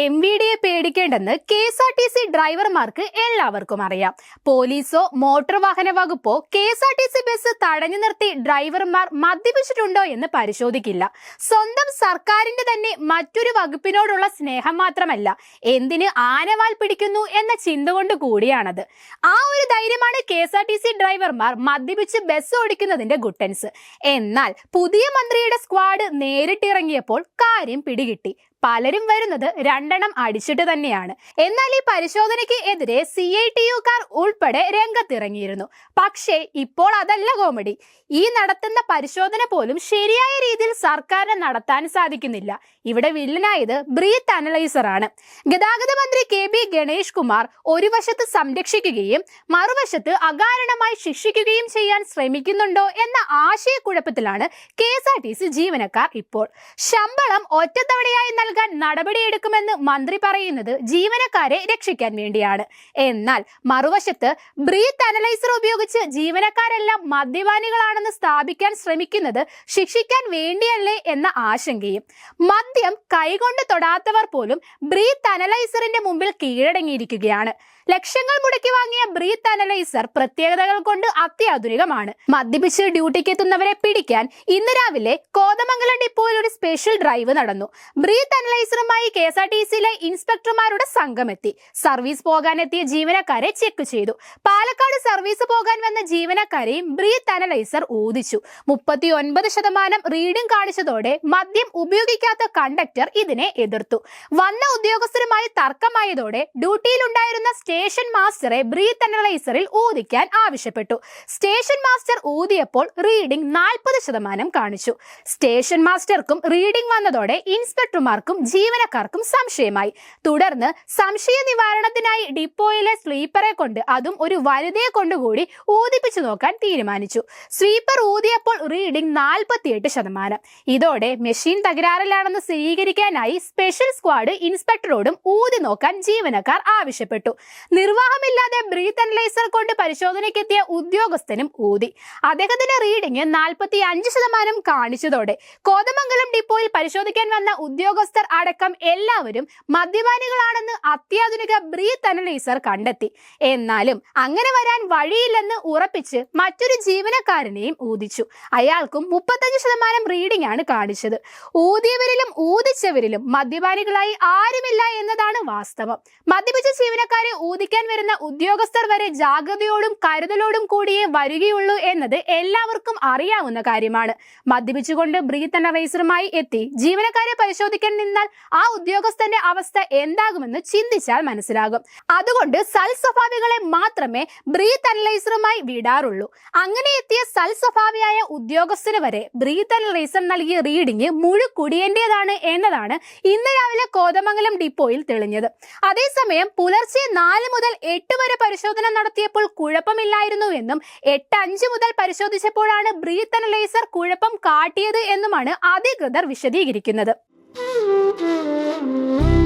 M V ഡിയെ പേടിക്കേണ്ടെന്ന് K S R T C ഡ്രൈവർമാർക്ക് എല്ലാവർക്കും അറിയാം. പോലീസോ മോട്ടോർ വാഹന വകുപ്പോ K S R T C bus തടഞ്ഞു നിർത്തി ഡ്രൈവർമാർ മദ്യപിച്ചിട്ടുണ്ടോ എന്ന് പരിശോധിക്കില്ല. സ്വന്തം സർക്കാരിന്റെ തന്നെ മറ്റൊരു വകുപ്പിനോടുള്ള സ്നേഹം മാത്രമല്ല എന്തിന് ആനവാൽ പിടിക്കുന്നു എന്ന ചിന്ത കൊണ്ട് കൂടിയാണത്. ആ ഒരു ധൈര്യമാണ് K S R T C ഡ്രൈവർമാർ മദ്യപിച്ച് ബസ് ഓടിക്കുന്നതിന്റെ ഗുട്ടൻസ്. എന്നാൽ പുതിയ മന്ത്രിയുടെ സ്ക്വാഡ് നേരിട്ടിറങ്ങിയപ്പോൾ കാര്യം പിടികിട്ടി. പലരും വരുന്നത് രണ്ടെണ്ണം അടിച്ചിട്ട് തന്നെയാണ്. എന്നാൽ ഈ പരിശോധനയ്ക്ക് എതിരെ സി ഐ ടി യുക്കാർ ഉൾപ്പെടെ രംഗത്തിറങ്ങിയിരുന്നു. പക്ഷേ ഇപ്പോൾ അതല്ല കോമഡി. ഈ നടത്തുന്ന പരിശോധന പോലും ശരിയായ രീതിയിൽ സർക്കാരിന് നടത്താൻ സാധിക്കുന്നില്ല. ഇവിടെ വില്ലനായത് ബ്രീത്ത് അനലൈസർ ആണ് ഗതാഗത മന്ത്രി കെ ബി ഗണേഷ് കുമാർ ഒരു വശത്ത് സംരക്ഷിക്കുകയും മറുവശത്ത് അകാരണമായി ശിക്ഷിക്കുകയും ചെയ്യാൻ ശ്രമിക്കുന്നുണ്ടോ എന്ന ആശയക്കുഴപ്പത്തിലാണ് K S R T C ജീവനക്കാർ ഇപ്പോൾ. ശമ്പളം ഒറ്റത്തവണയായി നൽകാൻ നടപടിയെടുക്കുമെന്ന് മന്ത്രി പറയുന്നത് ജീവനക്കാരെ രക്ഷിക്കാൻ വേണ്ടിയാണ്. എന്നാൽ മറുവശത്ത് ബ്രീത്ത് അനലൈസർ ഉപയോഗിച്ച് ജീവനക്കാരെല്ലാം മദ്യപാനികളാണെന്ന് സ്ഥാപിക്കാൻ ശ്രമിക്കുന്നത് ശിക്ഷിക്കാൻ വേണ്ടിയല്ലേ എന്ന ആശങ്കയും. മദ്യം കൈകൊണ്ട് തൊടാത്തവർ പോലും ബ്രീത്ത് അനലൈസറിന്റെ മുമ്പിൽ കീഴടങ്ങിയിരിക്കുകയാണ്. ലക്ഷങ്ങൾ മുടക്കി വാങ്ങിയ ബ്രീത്ത് അനലൈസർ പ്രത്യേകതകൾ കൊണ്ട് അത്യാധുനികമാണ്. മദ്യപിച്ച് ഡ്യൂട്ടിക്ക് എത്തുന്നവരെ പിടിക്കാൻ ഇന്ന് രാവിലെ കോതമംഗലം ഡിപ്പോയിൽ ഒരു സ്പെഷ്യൽ ഡ്രൈവ് നടന്നു. ബ്രീത്ത് അനലൈസറുമായി കെ എസ് ആർ ടി സിയിലെ ഇൻസ്പെക്ടർമാരുടെ സംഘം എത്തി സർവീസ് പോകാനെത്തിയ ജീവനക്കാരെ ചെക്ക് ചെയ്തു. പാലക്കാട് സർവീസ് പോകാൻ വന്ന ജീവനക്കാരെയും ബ്രീത്ത് അനലൈസർ ഊതിച്ചു. മുപ്പത്തി ഒൻപത് ശതമാനം റീഡിംഗ് കാണിച്ചതോടെ മദ്യം ഉപയോഗിക്കാത്ത കണ്ടക്ടർ ഇതിനെ എതിർത്തു. വന്ന ഉദ്യോഗസ്ഥരുമായി തർക്കമായതോടെ ഡ്യൂട്ടിയിലുണ്ടായിരുന്ന സ്റ്റേഷൻ മാസ്റ്ററെ ബ്രീത്ത് അനലൈസറിൽ ഊതിക്കാൻ ആവശ്യപ്പെട്ടു. സ്റ്റേഷൻ മാസ്റ്റർ ഊതിയപ്പോൾ റീഡിംഗ് നാൽപ്പത് ശതമാനം കാണിച്ചു. സ്റ്റേഷൻ മാസ്റ്റർക്കും റീഡിംഗ് വന്നതോടെ ഇൻസ്പെക്ടർമാർക്കും ജീവനക്കാർക്കും സംശയമായി. തുടർന്ന് സംശയ നിവാരണത്തിനായി ഡിപ്പോയിലെ സ്ലീപ്പറെ കൊണ്ട് അതും ഒരു വനിതയെ കൊണ്ടുകൂടി ഊതിപ്പിച്ചു നോക്കാൻ തീരുമാനിച്ചു. സ്വീപ്പർ ഊതിയപ്പോൾ റീഡിംഗ് നാൽപ്പത്തിയെട്ട് ശതമാനം. ഇതോടെ മെഷീൻ തകരാറിലാണെന്ന് സ്ഥിരീകരിക്കാനായി സ്പെഷ്യൽ സ്ക്വാഡ് ഇൻസ്പെക്ടറോടും ഊതി നോക്കാൻ ജീവനക്കാർ ആവശ്യപ്പെട്ടു. നിർവാഹമില്ലാതെ ബ്രീത്ത് അനലൈസർ കൊണ്ട് പരിശോധനയ്ക്കെത്തിയ ഉദ്യോഗസ്ഥനും ഊതി. അദ്ദേഹത്തിന്റെ റീഡിംഗ് നാൽപ്പത്തി അഞ്ച് ശതമാനം കാണിച്ചതോടെ കോതമംഗലം ഡിപ്പോയിൽ പരിശോധിക്കാൻ വന്ന ഉദ്യോഗസ്ഥർ അടക്കം എല്ലാവരും മദ്യപാനികളാണെന്ന് അത്യാധുനിക ബ്രീത്ത് അനലൈസർ കണ്ടെത്തി. എന്നാലും അങ്ങനെ വരാൻ വഴിയില്ലെന്ന് ഉറപ്പിച്ച് മറ്റൊരു ജീവനക്കാരനെയും ഊതിച്ചു. അയാൾക്കും മുപ്പത്തഞ്ച് ശതമാനം റീഡിംഗ് ആണ് കാണിച്ചത്. ഊതിയവരിലും ഊതിച്ചവരിലും മദ്യപാനികളായി ആരുമില്ല എന്നതാണ് വാസ്തവം. മദ്യപിച്ച ജീവനക്കാരെ ഊതിക്കാൻ വരുന്ന ഉദ്യോഗസ്ഥർ വരെ ജാഗ്രതയോടും കരുതലോടും കൂടിയേ വരികയുള്ളൂ എന്നത് എല്ലാവർക്കും അറിയാവുന്ന കാര്യമാണ്. മദ്യപിച്ചുകൊണ്ട് ബ്രീത്ത് അനലൈസറുമായി എത്തി ജീവനക്കാരെ പരിശോധിക്കാൻ നിന്നാൽ ആ ഉദ്യോഗസ്ഥന്റെ അവസ്ഥ എന്താകുമെന്ന് ചിന്തിച്ചാൽ മനസ്സിലാകും. അതുകൊണ്ട് സൽ സ്വഭാവികളെ മാത്രമേ ബ്രീത്ത് അനലൈസറുമായി വിടാറുള്ളൂ. അങ്ങനെ എത്തിയ സൽ സ്വഭാവിയായ ഉദ്യോഗസ്ഥന് വരെ ബ്രീത്ത് അനലൈസർ നൽകിയ റീഡിംഗ് മുഴുക്കുടിയേണ്ടതാണ് എന്നതാണ് ഇന്ന് രാവിലെ കോതമംഗലം ഡിപ്പോയിൽ തെളിഞ്ഞത്. അതേസമയം പുലർച്ചെ നാല് മുതൽ എട്ട് വരെ പരിശോധന നടത്തിയപ്പോൾ കുഴപ്പമില്ലായിരുന്നു എന്നും എട്ട് അഞ്ച് മുതൽ പരിശോധിച്ചപ്പോഴാണ് ബ്രീത്ത് അനലൈസർ കുഴപ്പം കാട്ടിയത് എന്നുമാണ് അധികൃതർ വിശദീകരിക്കുന്നത്. Música